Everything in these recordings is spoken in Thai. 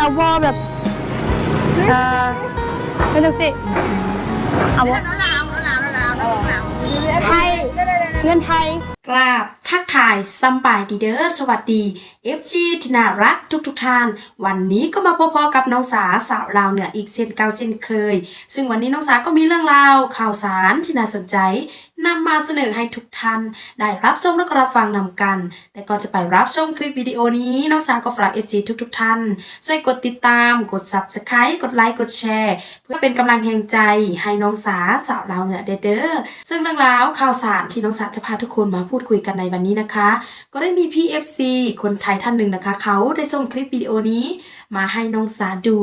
เอาพอแบบเอ่อไม่ต้องสิเอาบ่ไทย เงินไทย กราบ ทักทายซัมบายดีเดอร์สวัสดี FG ที่น่ารักทุกทุกๆท่าน วันนี้ก็มาพบๆกับน้องสาสาวลาวเหนืออีกเช่นเก่าเช่นเคย ซึ่งวันนี้น้องสาก็มีเรื่องราวข่าวสารที่น่าสนใจนำมาเสนอให้ทุกท่านได้รับชมและรับฟังนำกัน แต่ก่อนจะไปรับชมคลิปวิดีโอนี้น้องสาก็ฝาก FG ทุกๆท่าน ช่วยกดติดตาม กด Subscribe กดไลค์กดแชร์ เพื่อเป็นกำลังแห่งใจให้น้องสาสาวลาวเหนือเดอเด้อซึ่งเรื่องราวข่าวสารที่น้องสาจะพาทุกคนมาพูดคุยกันในวันนี้นะคะ ก็ได้มี PFC คนไทยท่านหนึ่งนะคะ เขาได้ส่งคลิปวิดีโอนี้มาให้น้องสาดู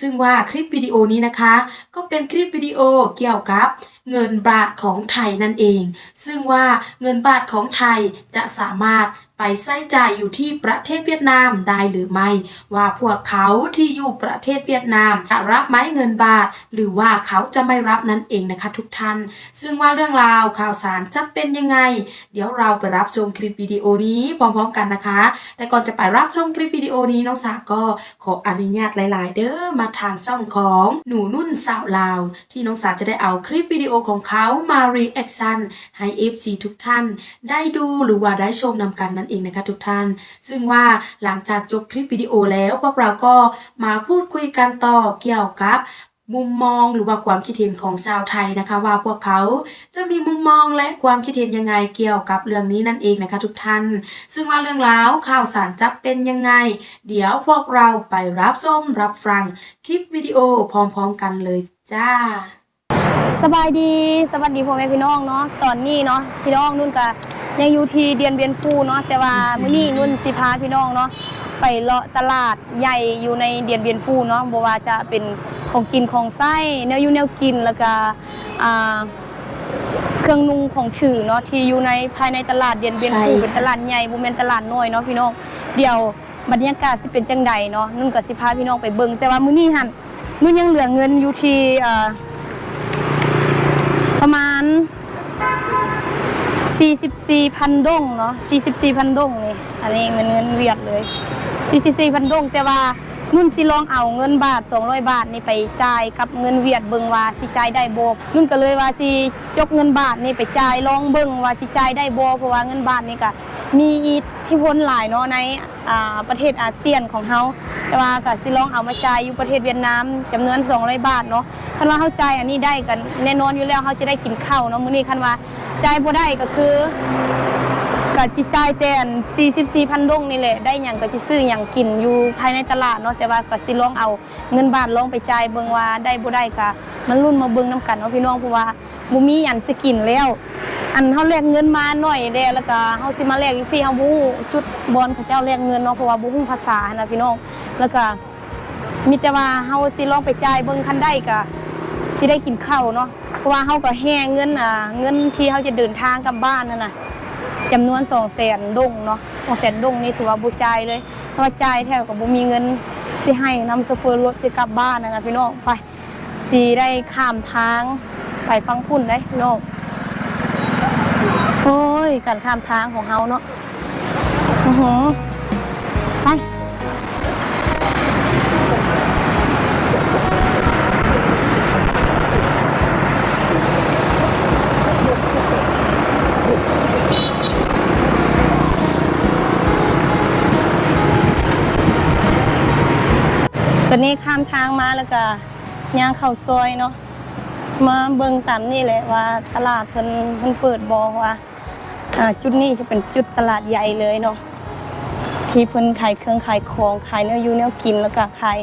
ซึ่งว่าคลิปวิดีโอนี้นะคะ ก็เป็นคลิปวิดีโอเกี่ยวกับเงินบาทของไทยนั่นเอง ซึ่งว่าเงินบาทของไทยจะสามารถ ไปใช้จ่ายอยู่ที่ประเทศเวียดนามได้หรือไม่ ว่าพวกเขาที่อยู่ประเทศเวียดนามจะรับไหมเงินบาท หรือว่าเขาจะไม่รับนั่นเองนะคะทุกท่าน ซึ่งว่าเรื่องราวข่าวสารจะเป็นยังไง เดี๋ยวเราไปรับชมคลิปวิดีโอนี้พร้อมๆกันนะคะ แต่ก่อนจะไปรับชมคลิปวิดีโอนี้น้องสาก็ขออนุญาตหลาย ๆ เด้อมาทางช่องของหนูนุ่นสาวลาว ที่น้องสาจะได้เอาคลิปวิดีโอของเขามารีแอคชั่นให้ FC ทุกท่าน ได้ดูหรือว่าได้ชมนำกันนั่นเองนะคะทุกท่าน ซึ่งว่าหลังจากจบคลิปวิดีโอแล้วพวกเราก็มาพูดคุยกันต่อเกี่ยวกับมุมมองหรือว่าความคิดเห็นของชาวไทยนะคะ ว่าพวกเขาจะมีมุมมองและความคิดเห็นยังไงเกี่ยวกับเรื่องนี้นั่นเองนะคะ ทุกท่าน ซึ่งว่าเรื่องราวข่าวสารจะเป็นยังไง เดี๋ยวพวกเราไปรับชมรับฟังคลิปวิดีโอพร้อมๆกันเลยจ้า สบายดีสวัสดีพ่อแม่พี่น้องเนาะตอนนี้เนาะพี่น้องนุ่นก็ ยังอยู่ที่เดียนเบียนฟูเนาะแต่ว่ามื้อนี้นุ่นสิพาพี่น้องเนาะไปเลาะตลาดใหญ่อยู่ในเดียนเบียนฟูเนาะบ่ว่าจะเป็นของกินของไส้แนวอยู่แนวกินแล้วก็อ่าเครื่องนุ่งของถือเนาะที่อยู่ในภายในตลาดเดียนเบียนฟูใช่ค่ะเป็นตลาดใหญ่บ่แม่นตลาดน้อยเนาะพี่น้องเดี๋ยวบรรยากาศสิเป็นจังใดเนาะนุ่นก็สิพาพี่น้องไปเบิ่งแต่ว่ามื้อนี้หั่นนุ่นยังเหลือเงินอยู่ที่อ่าประมาณ 44พันดงเนาะ44พันดงนี่อันนี้เงินเงินเวียดเลย44พันดงแต่ว่านุ่นสิลองเอาเงินบาท 200 บาทนี่ไปจ่ายกับเงินเวียดเบิงว่าสิจ่ายได้บ่นุ่นก็เลยว่าสิจกเงินบาทนี่ไปจ่ายลองเบิงว่าสิจ่ายได้บ่เพราะว่าเงินบาทนี่ก็มีอีท ธิพลหลายเนาะในประเทศอาเซียนของเฮาแต่ว่าก็สิลองเอามาจ่ายอยู่ประเทศเวียดนามจำนวน200บาทเนาะคันว่าเฮาใจอันนี้ได้กันแน่นอนอยู่แล้วเฮาจะได้กินข้าวเนาะมื้อนี้คันว่าจ่ายบ่ได้ก็คือก็จิจ่ายแต่อัน44,000ดงนี่แหละได้หยังก็สิซื้อหยังกินอยู่ภายในตลาดเนาะแต่ว่าก็สิลองเอาเงินบาทลองไปจ่ายเบิ่งว่าได้บ่ได้ก็มันรุ่นมาเบิ่งนํกันเนาะพี่น้องเพราะว่าบ่มีหยังสิกินแล้ว อันเฮาแลกเงินมาหน่อยแล้แล้วก็เฮาสิมาแลกอยู่ที่เฮาบ่ฮู้จุดบอลเขาเจ้าแลกเงินเนาะเพราะว่าบ่ฮู้ภาษานะพี่น้องแล้วก็มีแต่ว่าเฮาสิลองไปจ่ายเบิ่งคันได้ก็สิได้กินข้าวเนาะเพราะว่าเฮาก็แห่เงินอ่าเงินที่เฮาจะเดินทางกลับบ้านนั่นน่ะจำนวนสองแสนดงเนาะสองแสนดงนี่ถือว่าบุจ่ายเลยเพราะว่าจ่ายแถวกับบุมีเงินสิให้นำสเฟอร์รถจะกลับบ้านนะนะพี่น้องไปจีได้ข้ามทางไปฟังพุ่นได้พี่น้อง โอ้ยการข้ามทางของเฮาเนาะโอือหือไปตอนนี้ข้ามทางมาแล้วก็ย่างเข้าซอยเนาะมาเบิ่งตามนี่แหละว่าตลาดเพิ่นเพิ่นเปิดบ่ว่า อ่าจุดนี้จะเป็นจุดตลาดใหญ่เลยเนาะที่เพิ่นขายเครื่องขายของขายเนื้ออยู่แนวกินแล้วก็ขาย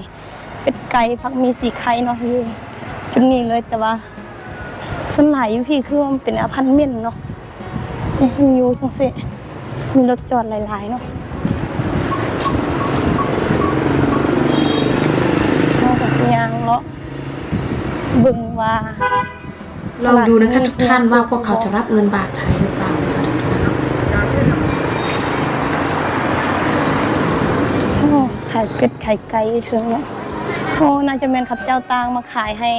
เป็ดไก่ผักมีสีไข่เนาะอยู่จุดนี้เลยแต่ว่าส่วนหลายอยู่พี่คือมันเป็นอพาร์ตเมนต์เนาะมีพันอยู่จังซี่มีรถจอดหลายๆเนาะนอกจากยางเลาะบึงว่าลองดูนะคะทุกท่านว่าพวกเขาจะรับเงินบาทไทยหรือเปล่านะคะทุกท่าน โอ้ ขายเป็ดขายไก่ถึงเนาะโอ้น่าจะเป็นขับเจ้าตางมาขายให้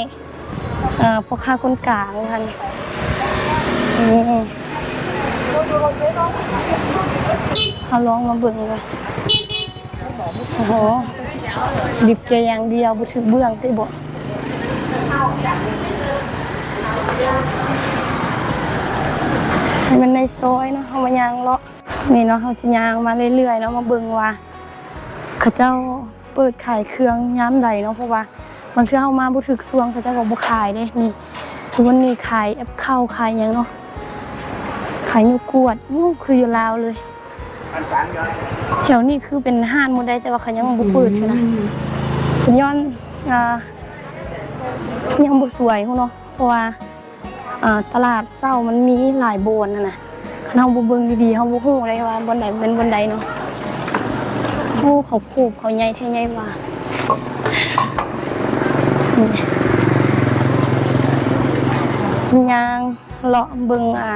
พ่อค้าคนกลางกันอืมเขาลองมาเบิ่งเลยโอ้โหดิบใจอย่างเดียวบ่ถึงเบื้องติบ่ให้มันในซอยเนาะเฮามายางเลาะนี่เนาะเฮาจะยางมาเรื่อยๆเนาะมาเบิ่งว่า เขาเจ้าเปิดขายเครื่องย้ำใดเนาะเพราะว่าบางทีเฮามาบ่ถึกสวงเขาเจ้าก็บ่ขายเด้นี่ทุกวันนี้ขายแอปเข้าขายยังเนาะขายยูกวดอู้คืออยู่ลาวเลยแถวนี้คือเป็นห้านหมดได้แต่ว่าเขายังบ่เปิดอยู่นะเป็นย้อนอ่ายังบ่สวยฮู้เนาะเพราะว่าอ่าตลาดเช้ามันมีหลายโบนนั่นะคันเฮาบ่เบิ่งดีๆเฮาบ่ฮู้เลยว่าบนใดเป็นบนใดเนาะ อ้เขาคูบเขาใหญ่แท้ใหญ่ว่ายางเลาะเบิงอะ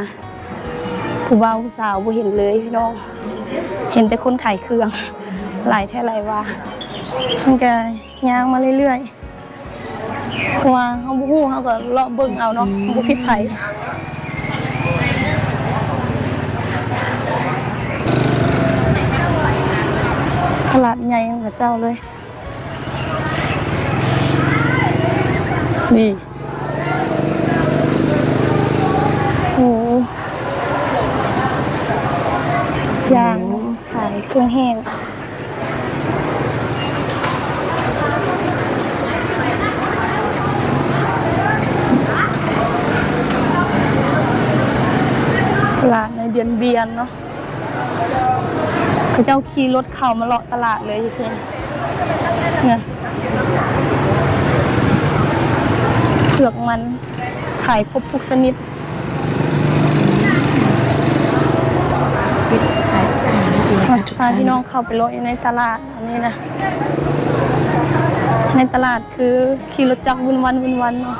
ผู้บ่าวผู้สาวบ่เห็นเลยพี่น้อง เห็นแต่คนขายเครื่อง หลายแท้หลายว่ามันก็ยางมาเรื่อยๆเพราะว่าเฮาบ่ฮู้เฮาก็เลาะเบิ่งเอาเนาะบ่ผิดไผ ตลาดใหญ่ของเจ้าเลย นี่โอ้ยางขายเครื่องแห้งตลาดในเดือนเบียนเนาะ เขาเจ้าขี่รถเข้ามาเลาะตลาดเลยเพื่อนเนี่ยเผือกมันขายครบทุกชนิดปิดขายอาหารนั่นเองนะคะทุกพาท่านพี่น้องเข้าไปเลาะอยู่ในตลาดอันนี้นะในตลาดคือขี่รถจักรวินวันวินวันเนาะ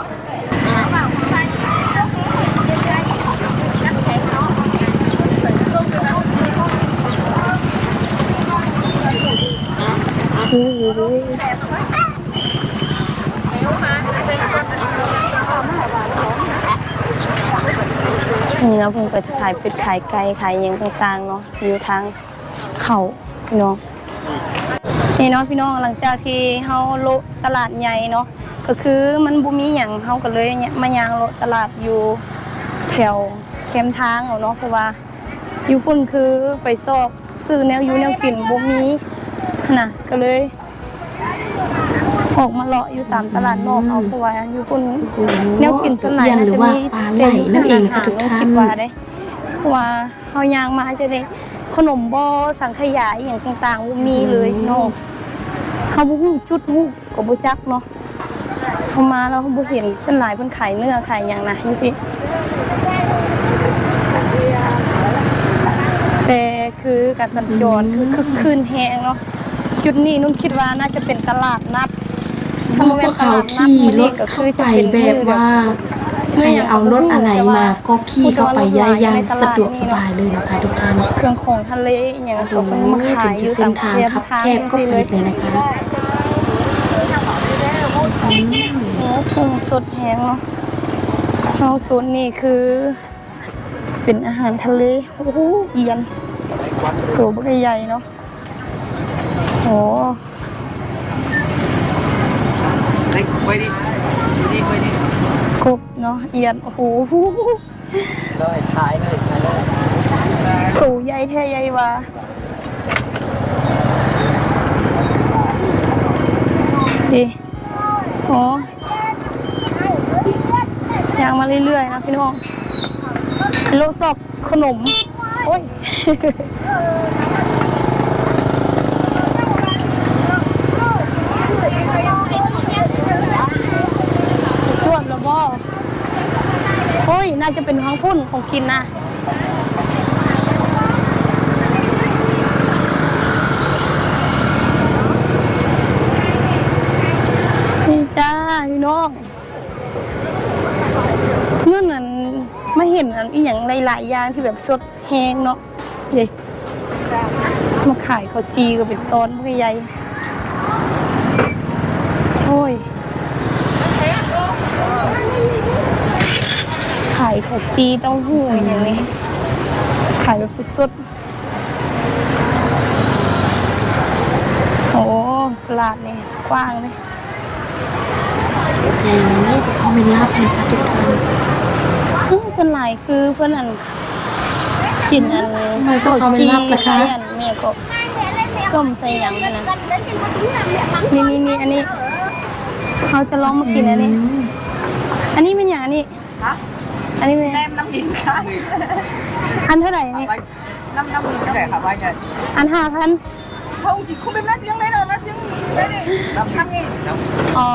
นี่เนาะเพิ่นก็จะขายเป็ดขายไก่ขายยังต่างๆเนาะอยู่ทางเขาพี่น้องนี่เนาะพี่น้องหลังจากที่เฮาโลตลาดใหญ่เนาะก็คือมันบ่มีหยังเฮาก็เลยมายางโลตลาดอยู่แถวแคมทางเอาเนาะเพราะว่าอยู่พุ่นคือไปสอบซื้อแนวอยู่แนวกินบ่มี น่ะก็เลย ออกมาเลาะอยู่ตามตลาดนอกเอาเพราะว่าอยู่พุ่นโอ้โหแนวกินส่วนไหนเอียนหรือว่าปลาไหลนั่นเองค่ะทุกท่านคิดว่าได้เพราะว่าเฮายางมาจะได้ขนมบ่สังขยาอหย่างต่างๆบ่มีเลยเนาะเฮาบ่ฮู้จุดฮู้ก็บ่จักเนาะเฮามาแล้วเฮาบ่เห็นส่วนหลายเพิ่นขายเนื้อขายหยังนะอยู่ที่แต่คือการสัญจรคือคึกคืนแฮงเนาะ จุดนี้นุ่นคิดว่าน่าจะเป็นตลาดนัดพวกเขาขี่รถเข้าไปแบบว่าใครเอารถอะไรมาก็ขี่เข้าไปย้ายอย่างสะดวกสบายเลยนะคะทุกท่านเครื่องของทะเลอหย่างโอ้เขาโหเป็นมาถึขางยอจะยู่เส้นทางครับแคบก็ไปเลยนะคะโอ้ปรุงสดแห้งเนาะเอาโซนนี่คือ เป็นอาหารทะเลโอ้โหเอียนตัวบักใหญ่เนาะ โอ้เฮ้ยไปดิไปดิไปดิกบเนาะเอียน โอ้โหเลยถ่ายเลยถ่ายเลยตัวใหญ่แท้ใหญ่ว่าดิโอ้ยางมาเรื่อยๆนะพี่น้องเป็นโลสอบขนม โอ้ย ชวนแล้วบ่โอ้ย น่าจะเป็นของพุ่นของกินนะนี่จ้าพี่น้องเมื่อนั้นไมาเห็นอันอีหยังหลายๆอย่างที่แบบสดแห้งเนาะเด็มาขายข้าวจีก็เป็นตอนพวกใหญ่โอ้ย ขายข้าวจีเต้องหูอหย่างนี้ขายแบบสดๆ โอ้ตลาดนี่กว้างเลยโอ้โหเขาไม่รับเลยค่ะทุกท่านอื้อส่วนหลายคือเพื่อนอันกินอันทำไมพวกเขาไม่รับล่ะคะใส่อันเมียก็ส้มใส่หยังกันนะนี่นี่นี่อันนี้เขาจะลองมากินอันนี้ อันนี้เป็นอย่างอันนี้ อันนี้เป็นแนมน้ำหินค่ะอันเท่าไหร่อันนี่น้ำน้ำหินแต่ค่ะว่าไงอันห้าพัน không chỉ không biết nát tiếng đấy đâu nát tiếng đấy đi năm năm nghìn อ๋อ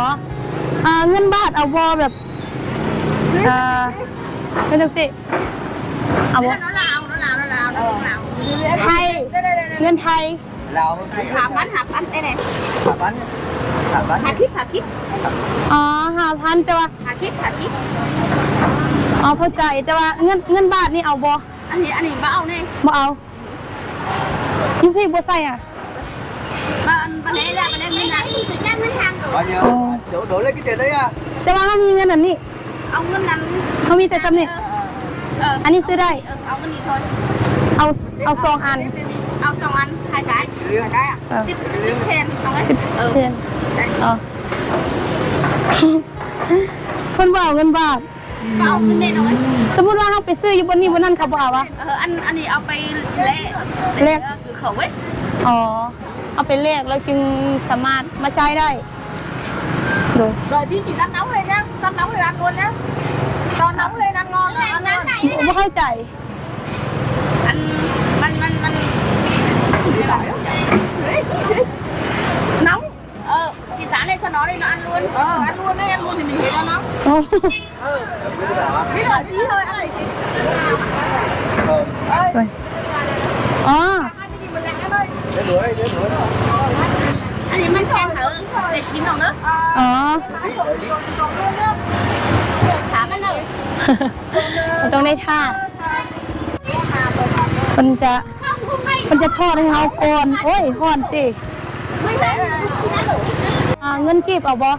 อ่าเงินบาทเอาวอแบบอ่าไม่รู้สิเอาวอ nó lào nó lào nó lào nó lào ไทยเงินไทย lào Hạ bánh, hạ bánh, đây này, thả bắn thả bắn hạ kíp, hạ kíp, อ๋อห้าพันแต่ว่า hạ kíp, hạ kíp. อ๋อเข้าใจแต่ว่าเงินเงินบาทนี่เอาบอ Anh thì anh thì bao này, บ่เอาอยูพี่บ่ใส่อะ mà anh bên đây là bên đây ngân hàng, thời gian ngân hàng rồi. bao nhiêu Ồ. đổ đổ lên cái tiền đấy à แต่ว่าเรามีเงินอันนี้ Ông ngân hàng, เขามีแต่จำเนี่ย ờ, อันนี้ซื้อได้ ờ, ông cái gì thôi. เอาเอาซองอัน Ông xong anh hai cái, hai cái à? เออ Ship, ship chain, xong ấy. สิบ Ừ, เซน đấy. อ๋อเพิ่นบ่เอาเงินบาท Và ông bên đây rồi. สมมุติว่าเราไปซื้ออยู่บนนี้บนนั้นเขาบ่เอาวะ Ờ, anh anh thì ông phải lệ, Lệ. để ờ, cửa khẩu ấy. อ๋อเอาไปแลกแล้วจึงสามารถมาจ่ายได้โดย Rồi đi chị tắt nóng lên nhá, tắt nóng lên ăn luôn nhá. Cho nóng lên ăn ngon, ăn ngon. บ่เข้าใจ Anh, anh, anh, anh. nóng Ờ, chị dán lên cho nó đây nó ăn luôn. Ờ, ăn luôn đấy, ăn luôn thì mình thấy cho nó. โอ้ อ๋อ อันนี้มันแข็งเหรอเด็กกินหนองเนอะอ๋อ ถามมันหน่อยมันต้องได้ท่า มันจะ มันจะทอดให้เขาก่อน โอ้ยห่อนติเงินกีบเอาบอ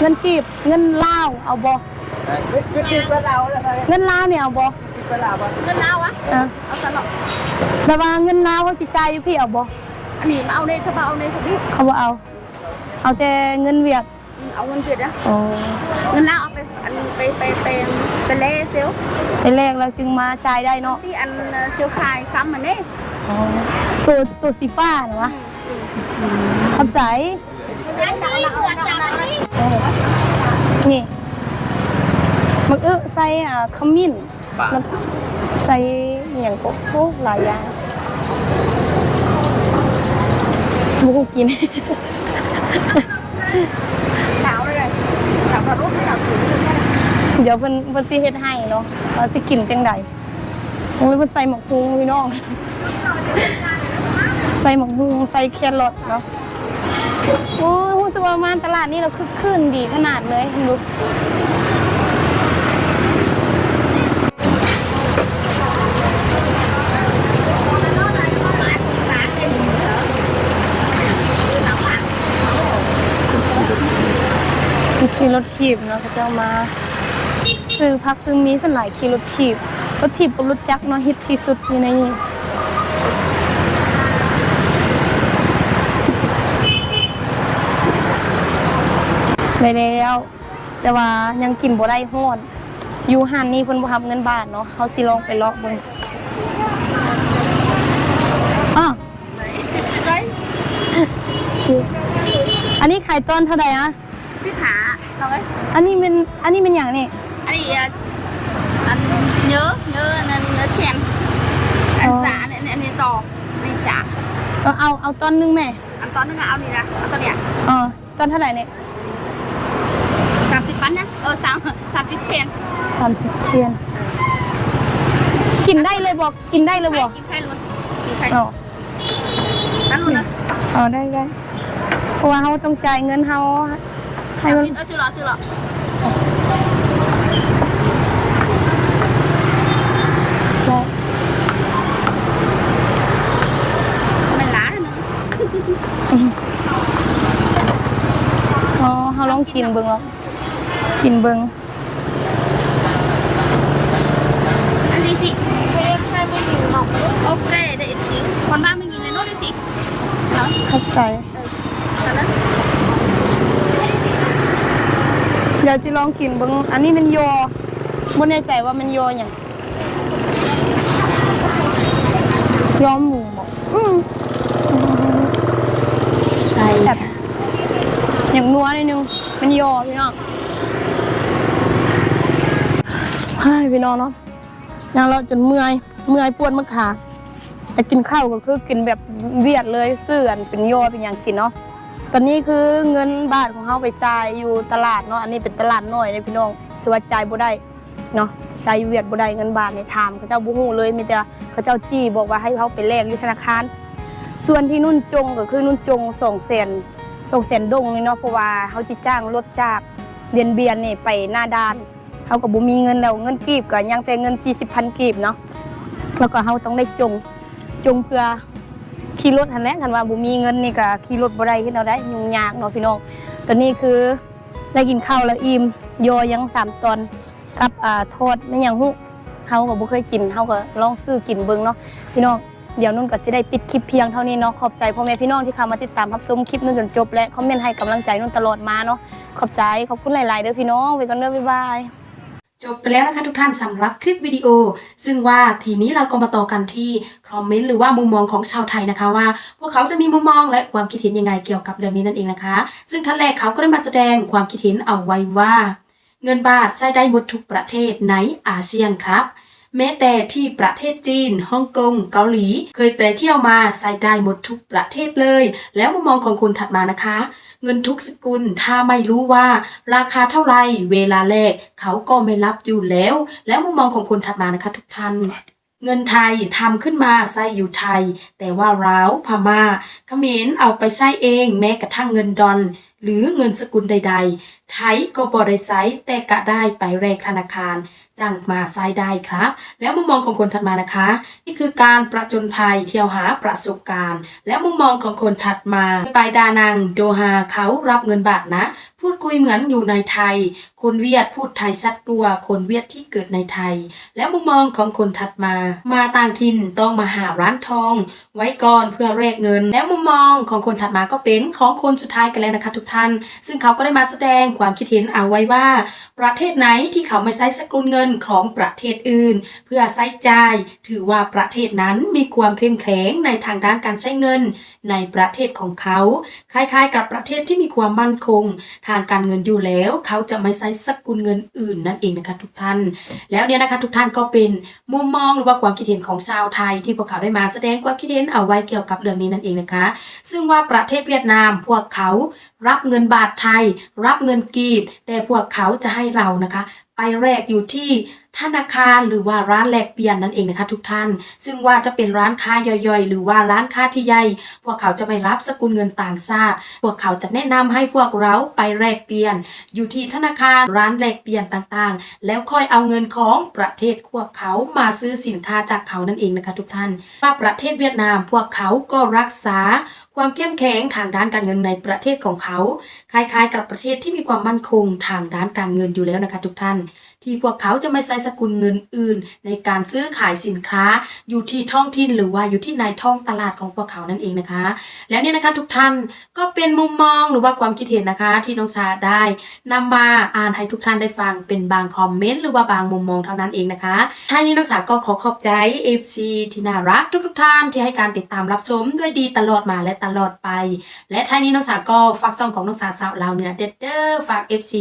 เงินกีบ เงินลาเอาบอ biết biết xin cái nào là phải เงินลาวเนี่ยเอาบ่ cái nào mà Dân nào á? อะ Áo tần lọ. แต่ว่าเงินลาวเขาสิจ่ายอยู่พี่เอาบ่ Anh thì mà ao đây cho bao ao đây không biết. เขาบ่เอา เอาแต่เงินเวียด Ừ, áo ngân Việt á. อ๋อ Ngân lao ao ไป ăn ไปไปไปไปเล่เซลไปแลกแล้วจึงมาจ่ายได้เนาะที่อันเซลคายค้ำมันนี่อ๋อตัวตัวสีฟ้าเหรอวะเข้าใจอันนี้ตัวจับนี่นี่ มักเออใส่อ่าขมิ้น bà แล้วใส่อหย่างก็โอ้หลายอย่างบุกกินขาวเลยขาวกระรูปขาวถือเดี๋ยวเพิ่นเพิ่นสิเฮ็ดให้เนาะว่าสิกินจังใดโอ้ยเพิ่นใส่หมกฮุงพี่น้อง ใส่หมกฮุงใส่แครอทเนาะ โอ้ยรู้สึกว่ามาตลาดนี้เราคึกคืนดีขนาดเลยดูมีขี่ รถถีบเนาะเขาจะเอามา ซื้อพักซื้อมีสวนหลายขี่รถถีบรถถีบกับรถจักรเนาะฮิตที่สุดอยู่ในนี้ได้แล้วแต่ว่ายังกินบ่ได้ฮ้อนอยู่หันนี่เพิ่นบ่รับเงินบาทเนาะเขาสิลองไปเลาะเบิ่งอ้ออันนี้ขายต้นเท่าไหร่อะสิขา เราไอ้อันนี้เป็นอันนี้เป็นอย่างนี่ อันนี้อัน nhớ nhớ nhớ nhớ chèn anh Ờ. giả này này này giò này chả เออเอาเอาต้นหนึงแม่ anh to nữa áo này ra áo to đẹp เออต้นเท่าไหร่เนี่ย sắm thịt bắn nhá ờ sắm sắm thịt chèn สามสิบเชียนกินได้เลยบอกกินได้เลยบอกกินไข่ luôn กินไข่อ๋อนั่น luôn đó อ๋อได้ได้เพราะว่าเขาต้องจ่ายเงินเขา ให้มันเออชื่อหรอชื่อหรอได้มันล้าเลยนะอ๋อเขาลองกินเบิ้ง ข้าใจกันนะเดี๋ยวสิลองกินเบิ่งอันนี้มันโยบ่แน่ใจว่ามันโยหยังยอหมูบ่อืมใช่ค่ะอย่างนัวนิดนึงมันโยพี่น้องใช่พี่น้องเนาะยังเราจนเมื่อยเมื่อยปวดมะขาแต่กินข้าวก็คือกินแบบเวียดเลยเสื่อนเป็นโยเป็นอย่างกินเนาะ ตอนนี้คือเงินบาทของเขาไปจ่ายอยู่ตลาดเนาะ อันนี้เป็นตลาดน้อยเลยพี่น้องถือว่าจ่ายบ่ได้เนาะจ่ายอยู่เวียดบ่ได้เงินบาทในถามเขาเจ้าบ่ฮู้เลยมีแต่เขาเจ้าจี้บอกว่าให้เขาไปแลกอยู่ธนาคาร ส่วนที่นุ่นจงก็คือนุ่นจงสองแสนสองแสนดงนี่เนาะเพราะว่าเขาจิจ้างรถจากเรียนเบียนนี่ไปหน้าด้านเขาก็บ่มีเงินแล้วเงินกีบก็ยังแต่เงิน40พันกีบเนาะแล้วก็เขาต้องได้จงจงเพื่อ ขี่รถหันแหละคันว่าบ่มีเงินนี่ก็ขี่รถบ่ได้เฮ็ดเอาได้ยุ่งยากเนาะพี่น้องตอนนี้คือได้กินข้าวแล้วอิ่มโยยังสามตอนกับอ่าทอดไม่ยังฮู้เฮาก็บ่เคยกินเฮาก็ลองซื้อกินเบิ่งเนาะพี่น้องเดี๋ยวนุ่นก็จะได้ปิดคลิปเพียงเท่านี้เนาะขอบใจพ่อแม่พี่น้องที่เข้ามาติดตามรับชมคลิปนุ่นจนจบและคอมเมนต์ให้กำลังใจนุ่นตลอดมาเนาะขอบใจขอบคุณหลาย ๆ เด้อพี่น้องไปกันเด้อบ๊ายบาย จบไปแล้วนะคะทุกท่านสำหรับคลิปวิดีโอ ซึ่งว่าทีนี้เราก็มาต่อกันที่คอมเมนต์หรือว่ามุมมองของชาวไทยนะคะว่า พวกเขาจะมีมุมมองและความคิดเห็นยังไงเกี่ยวกับเรื่องนี้นั่นเองนะคะ ซึ่งท่านแรกเขาก็ได้มาแสดงความคิดเห็นเอาไว้ว่า เงินบาทใช้ได้หมดทุกประเทศในอาเซียนครับ แม้แต่ที่ประเทศจีนฮ่องกงเกาหลี เคยไปเที่ยวมาใช้ได้หมดทุกประเทศเลย แล้วมุมมองของคุณถัดมานะคะ เงินทุกสกุลถ้าไม่รู้ว่า ราคาเท่าไหรเวลาแรกเขาก็ไม่รับอยู่แล้ว แล้วมุมมองของคุณถัดมานะคะทุกท่านเงินไทยทำขึ้นมาใช้อยู่ไทย แต่ว่าร้าวพม่าเขมรเอาไปใช้เองแม้กระทั่งเงินดอลหรือเงินสกุลใด ๆ ไทยก็บริไซแต่กะได้ไปแรกธนาคาร จังมาใช้ได้ครับ แล้วมุมมองของคนถัดมานะคะ นี่คือการประจนภัยเที่ยวหาประสบการณ์ และมุมมองของคนถัดมาไปดานังโดฮาเขารับเงินบาทนะพูดคุยเหมือนอยู่ในไทย คนเวียดพูดไทยชัดตัว คนเวียดที่เกิดในไทย และมุมมองของคนถัดมา มาต่างถิ่นต้องมาหาร้านทอง ไว้ก่อนเพื่อแลกเงิน และมุมมองของคนถัดมาก็เป็นของคนสุดท้ายกันแล้วนะคะทุกท่าน ซึ่งเขาก็ได้มาแสดงความคิดเห็นเอาไว้ว่า ประเทศไหนที่เขาไม่ใช้สกุลเงินของประเทศอื่น เพื่อใช้จ่าย ถือว่าประเทศนั้นมีความเข้มแข็งในทางด้านการใช้เงิน ในประเทศของเขา คล้ายๆ กับประเทศที่มีความมั่นคงทางการเงินอยู่แล้ว เขาจะไม่ใช้สกุลเงินอื่นนั่นเองนะคะทุกท่าน แล้วเนี่ยนะคะทุกท่านก็เป็นมุมมองหรือว่าความคิดเห็นของชาวไทย ที่พวกเขาได้มาแสดงความคิดเห็นเอาไว้เกี่ยวกับเรื่องนี้นั่นเองนะคะ ซึ่งว่าประเทศเวียดนามพวกเขารับเงินบาทไทย รับเงินกีบ แต่พวกเขาจะให้เรานะคะ ไปแลกอยู่ที่ธนาคารหรือว่าร้านแลกเปลี่ยนนั่นเองนะคะทุกท่าน ซึ่งว่าจะเป็นร้านค้าย่อยๆ หรือว่าร้านค้าที่ใหญ่พวกเขาจะไม่รับสกุลเงินต่างชาติ พวกเขาจะแนะนำให้พวกเราไปแลกเปลี่ยน อยู่ที่ธนาคารร้านแลกเปลี่ยนต่างๆ แล้วค่อยเอาเงินของประเทศพวกเขามาซื้อสินค้าจากเขานั่นเองนะคะทุกท่านว่าประเทศเวียดนามพวกเขาก็รักษา ความเข้มแข็งทางด้านการเงินในประเทศของเขา คล้ายๆ กับประเทศที่มีความมั่นคงทางด้านการเงินอยู่แล้วนะคะทุกท่าน ที่พวกเขาจะไม่ใช้สกุลเงินอื่น ในการซื้อขายสินค้าอยู่ที่ท้องถิ่นหรือว่าอยู่ที่ในท้องตลาดของพวกเขานั่นเองนะคะ แล้วเนี่ยนะคะทุกท่านก็เป็นมุมมองหรือว่าความคิดเห็นนะคะ ที่น้องชาได้นำมาอ่านให้ทุกท่านได้ฟังเป็นบางคอมเมนต์หรือว่าบางมุมมองเท่านั้นเองนะคะท่านี้น้องสาก็ขอขอบใจ FC ที่น่ารักทุกๆท่านที่ให้การติดตามรับชมด้วยดีตลอดมาและตลอดไป และท้ายนี้น้องสาก็ฝากช่องของน้องสาสาวลาวเหนือเด็ดเด้อฝาก FC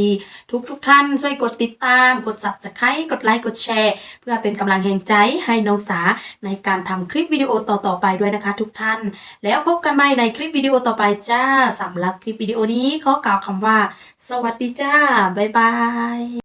ทุกทุกท่านช่วยกดติดตามกด subscribe กดไลค์กดแชร์ เพื่อเป็นกำลังแห่งใจให้น้องสาในการทำคลิปวิดีโอต่อๆไปด้วยนะคะ ทุกท่าน แล้วพบกันใหม่ในคลิปวิดีโอต่อไปจ้าสำหรับคลิปวิดีโอนี้ขอกล่าวคำว่า สวัสดีจ้าบ๊ายบาย